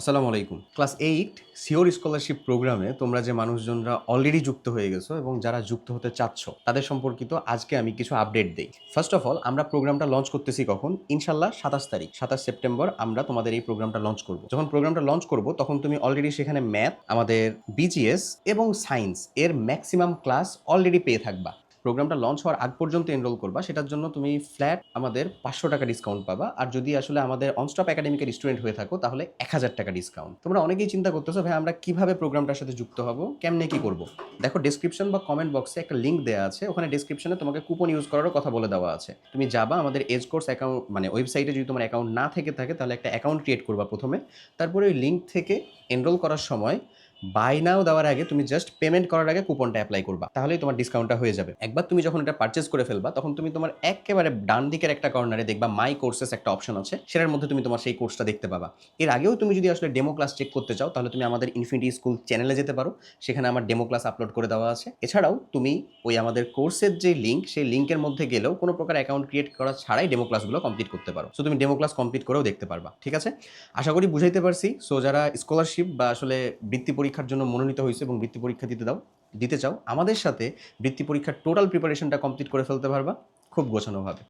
আসসালামু আলাইকুম। Class eight sure scholarship প্রোগ্রামে তোমরা যে মানুষজনরা অলরেডি যুক্ত হয়ে গেছো এবং যারা যুক্ত হতে চাচ্ছ, তাদের সম্পর্কিত আজকে আমি কিছু আপডেট দিই। ফার্স্ট অফ অল আমরা প্রোগ্রামটা লঞ্চ করতেছি কখন? ইনশাল্লাহ সাতাশ তারিখ, সাতাশ সেপ্টেম্বর আমরা তোমাদের এই প্রোগ্রামটা লঞ্চ করব। যখন প্রোগ্রামটা লঞ্চ করব, তখন তুমি অলরেডি সেখানে ম্যাথ আমাদের বিজিএস এবং সায়েন্স এর ম্যাক্সিমাম ক্লাস অলরেডি পেয়ে থাকবা। প্রোগ্রামটা লঞ্চ হওয়ার আগ পর্যন্ত এনরোল করবা, সেটার জন্য তুমি ফ্ল্যাট আমাদের পাঁচশো টাকা ডিসকাউন্ট পাবা। আর যদি আসলে আমাদের অনস্টপ একাডেমিকের স্টুডেন্ট হয়ে থাকো, তাহলে এক হাজার টাকা ডিসকাউন্ট তোমরা অনেকেই চিন্তা করতেছো, ভাই, আমরা কীভাবে প্রোগ্রামটার সাথে যুক্ত হব? কেমনে কি করব? দেখো ডিসক্রিপশন বা কমেন্ট বক্সে একটা লিঙ্ক দেওয়া আছে। ওখানে ডিসক্রিপশনে তোমাকে কুপন ইউজ করারও কথা বলে দেওয়া আছে। তুমি যাবা আমাদের এজ কোর্স অ্যাকাউন্ট মানে ওয়েবসাইটে যদি তোমার অ্যাকাউন্ট না থেকে থাকে, তাহলে একটা অ্যাকাউন্ট ক্রিয়েট করবা প্রথমে। তারপরে ওই লিঙ্ক থেকে এনরোল করার সময় বাই নাও দেওয়ার আগে তুমি জাস্ট পেমেন্ট করার আগে কুপনটা অ্যাপ্লাই করবা, তাহলেই তোমার ডিসকাউন্টটা হয়ে যাবে। একবার তুমি যখন এটা পারচেস করে ফেলবা, তখন তুমি তোমার একেবারে ডান দিকের একটা কর্নারে দেখবা মাই কোর্সেস একটা অপশন আছে, সেটার মধ্যে তুমি তোমার সেই কোর্সটা দেখতে পাবা। এর আগেও তুমি যদি আসলে ডেমো ক্লাস চেক করতে চাও, তাহলে তুমি আমাদের ইনফিনিটি স্কুল চ্যানেলে যেতে পারো, সেখানে আমার ডেমো ক্লাস আপলোড করে দেওয়া আছে। এছাড়াও তুমি ওই আমাদের কোর্সের যে লিঙ্ক সেই লিঙ্কের মধ্যে গেলেও কোনো প্রকার অ্যাকাউন্ট ক্রিয়েট করা ছাড়াই ডেমো ক্লাসগুলো কমপ্লিট করতে পারো। সো তুমি ডেমো ক্লাস কমপ্লিট করেও দেখতে পারবা, ঠিক আছে? আশা করি বুঝাইতে পারছি। সো যারা স্কলারশিপ বা আসলে বৃত্তি পরীক্ষার জন্য মনোনীত হয়েছে এবং বৃত্তি পরীক্ষা দিতে দাও, দিতে চাও, আমাদের সাথে বৃত্তি পরীক্ষার টোটাল প্রিপারেশনটা কমপ্লিট করে ফেলতে পারবা। খুব গোছানোভাবে